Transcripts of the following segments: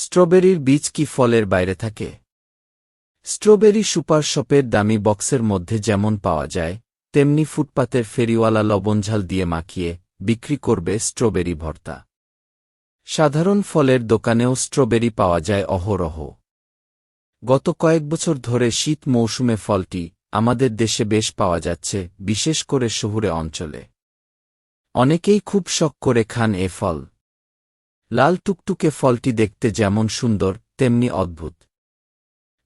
স্ট্রবেরির বীজ কি ফলের বাইরে থাকে? স্ট্রবেরি সুপার শপের দামি বক্সের মধ্যে যেমন পাওয়া যায়, তেমনি ফুটপাতের ফেরিওয়ালা লবণঝাল দিয়ে মাখিয়ে বিক্রি করবে স্ট্রবেরি ভর্তা। সাধারণ ফলের দোকানেও স্ট্রবেরি পাওয়া যায় অহরহ। গত কয়েক বছর ধরে শীত মৌসুমে ফলটি আমাদের দেশে বেশ পাওয়া যাচ্ছে, বিশেষ করে শহুরে অঞ্চলে। অনেকেই খুব শখ করে খান এ ফল। লাল টুকটুকে ফলটি দেখতে যেমন সুন্দর, তেমনি অদ্ভুত।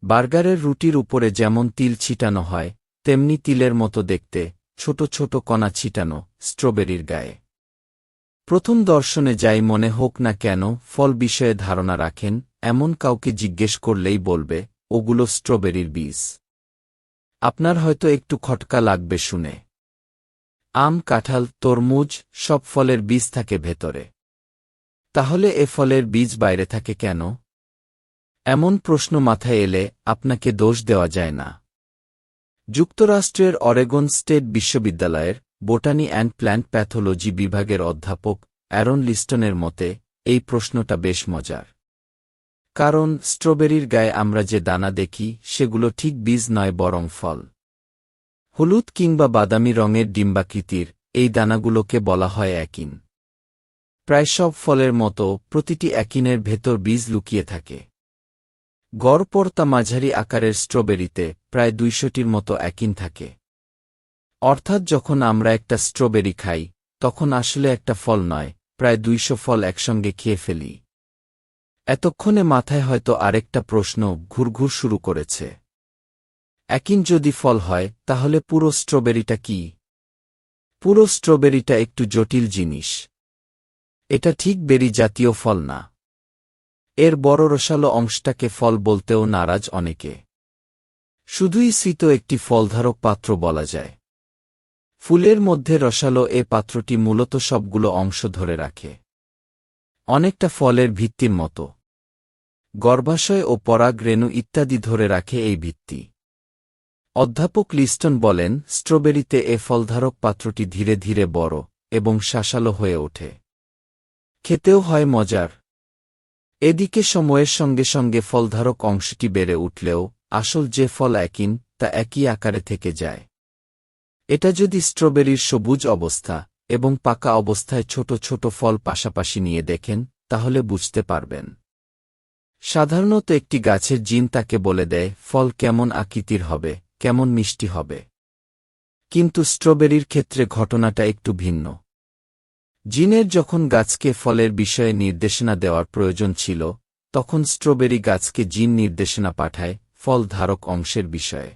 বার্গারের রুটির উপরে যেমন তিল ছিটানো হয়, তেমনি তিলের মতো দেখতে, ছোট ছোট কণা ছিটানো, স্ট্রবেরির গায়ে। প্রথম দর্শনে যাই মনে হোক না কেন, ফল বিষয়ে ধারণা রাখেন, এমন কাউকে জিজ্ঞেস করলেই বলবে, ওগুলো স্ট্রবেরির বীজ। আপনার হয়তো একটু খটকা লাগবে শুনে। আম, কাঁঠাল, তরমুজ, সব ফলের বীজ থাকে ভেতরে। তাহলে এ ফলের বীজ বাইরে থাকে কেন? এমন প্রশ্ন মাথায় এলে আপনাকে দোষ দেওয়া যায় না। যুক্তরাষ্ট্রের অরেগন স্টেট বিশ্ববিদ্যালয়ের বোটানি অ্যান্ড প্ল্যান্ট প্যাথোলজি বিভাগের অধ্যাপক অ্যারন লিস্টনের মতে, এই প্রশ্নটা বেশ মজার। কারণ স্ট্রবেরির গায়ে আমরা যে দানা দেখি, সেগুলো ঠিক বীজ নয় বরং ফল। হলুদ কিংবা বাদামি রঙের ডিম্বাকৃতির এই দানাগুলোকে বলা হয় অ্যাকিন। প্রায় সব ফলের মতো প্রতিটি অ্যাকিনের ভেতর বীজ লুকিয়ে থাকে। গড়পড়তা মাঝারি আকারের স্ট্রবেরিতে প্রায় দুইশোটির মতো অ্যাকিন থাকে। অর্থাৎ যখন আমরা একটা স্ট্রবেরি খাই, তখন আসলে একটা ফল নয়, প্রায় দুইশো ফল একসঙ্গে খেয়ে ফেলি। এতক্ষণে মাথায় হয়তো আরেকটা প্রশ্ন ঘুরঘুর শুরু করেছে। অ্যাকিন যদি ফল হয়, তাহলে পুরো স্ট্রবেরিটা কি? পুরো স্ট্রবেরিটা একটু জটিল জিনিস। এটা ঠিক বেরি জাতীয় ফল না। এর বড় রসালো অংশটাকে ফল বলতেও নারাজ অনেকে। শুধুই শীত একটি ফলধারক পাত্র বলা যায়। ফুলের মধ্যে রসালো এ পাত্রটি মূলত সবগুলো অংশ ধরে রাখে। অনেকটা ফলের ভিত্তির মতো। গর্ভাশয় ও পরাগ রেণু ইত্যাদি ধরে রাখে এই ভিত্তি। অধ্যাপক লিস্টন বলেন, স্ট্রবেরিতে এ ফলধারক পাত্রটি ধীরে ধীরে বড় এবং শাসালো হয়ে ওঠে। খেতেও হয় মজার। এদিকে সময়ের সঙ্গে সঙ্গে ফলধারক অংশটি বেড়ে উঠলেও আসল যে ফল একিন তা একই আকারে থেকে যায়। এটা যদি স্ট্রবেরির সবুজ অবস্থা এবং পাকা অবস্থায় ছোট ছোট ফল পাশাপাশি নিয়ে দেখেন, তাহলে বুঝতে পারবেন। সাধারণত একটি গাছের জিন তাকে বলে দেয়, ফল কেমন আকৃতির হবে, কেমন মিষ্টি হবে। কিন্তু স্ট্রবেরির ক্ষেত্রে ঘটনাটা একটু ভিন্ন। জিনের যখন গাছকে ফলের বিষয়ে নির্দেশনা দেওয়ার প্রয়োজন ছিল, তখন স্ট্রবেরি গাছকে জিন নির্দেশনা পাঠায়, ফল ধারক অংশের বিষয়ে।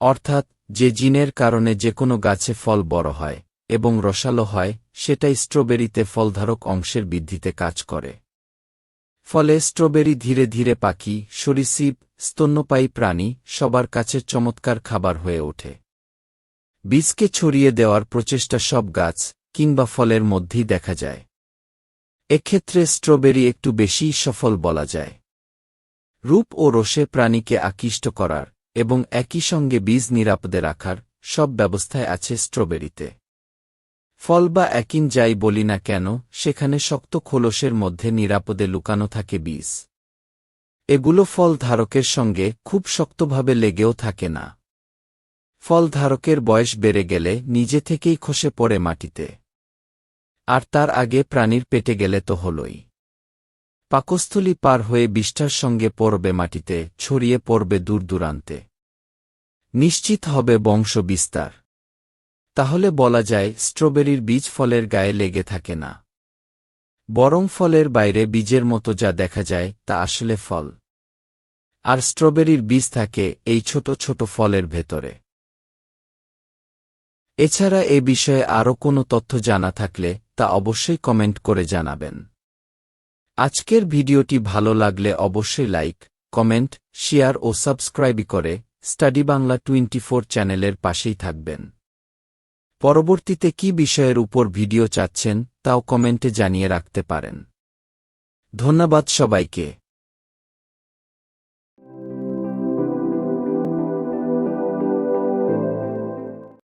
অর্থাৎ, যে জিনের কারণে যে কোনো গাছে ফল বড় হয় এবং রসালো হয়, সেটাই স্ট্রবেরিতে ফলধারক অংশের বৃদ্ধিতে কাজ করে। ফলে স্ট্রবেরি ধীরে ধীরে পাখি, সরীসৃপ, স্তন্যপায়ী প্রাণী, সবার কাছে চমৎকার খাবার হয়ে ওঠে। বীজকে ছড়িয়ে দেওয়ার প্রচেষ্টা সব গাছ কিংবা ফলের মধ্যেই দেখা যায়। এক্ষেত্রে স্ট্রবেরি একটু বেশিই সফল বলা যায়। রূপ ও রোষে প্রাণীকে আকৃষ্ট করার এবং একই সঙ্গে বীজ নিরাপদে রাখার সব ব্যবস্থায় আছে স্ট্রবেরিতে। ফল বা একিন যাই বলি না কেন, সেখানে শক্ত খোলসের মধ্যে নিরাপদে লুকানো থাকে বীজ। এগুলো ফল ধারকের সঙ্গে খুব শক্তভাবে লেগেও থাকে না। ফল ধারকের বয়স বেড়ে গেলে নিজে থেকেই খসে পড়ে মাটিতে। আর তার আগে প্রাণীর পেটে গেলে তো হলই। পাকস্থলী পার হয়ে বিষ্ঠার সঙ্গে পড়বে মাটিতে, ছড়িয়ে পড়বে দূর দূরান্তে। নিশ্চিত হবে বংশ বিস্তার। তাহলে বলা যায়, স্ট্রবেরির বীজ ফলের গায়ে লেগে থাকে না। বরং ফলের বাইরে বীজের মতো যা দেখা যায়, তা আসলে ফল। আর স্ট্রবেরির বীজ থাকে এই ছোট ছোট ফলের ভেতরে। এছাড়া এ বিষয়ে আরও কোনো তথ্য জানা থাকলে তা অবশ্যই কমেন্ট করে জানাবেন। আজকের ভিডিওটি ভালো লাগলে অবশ্যই লাইক, কমেন্ট, শেয়ার ও সাবস্ক্রাইব করে স্টাডি বাংলা টোয়েন্টি চ্যানেলের পাশেই থাকবেন। পরবর্তীতে কি বিষয়ের উপর ভিডিও চাচ্ছেন তাও কমেন্টে জানিয়ে রাখতে পারেন। ধন্যবাদ সবাইকে।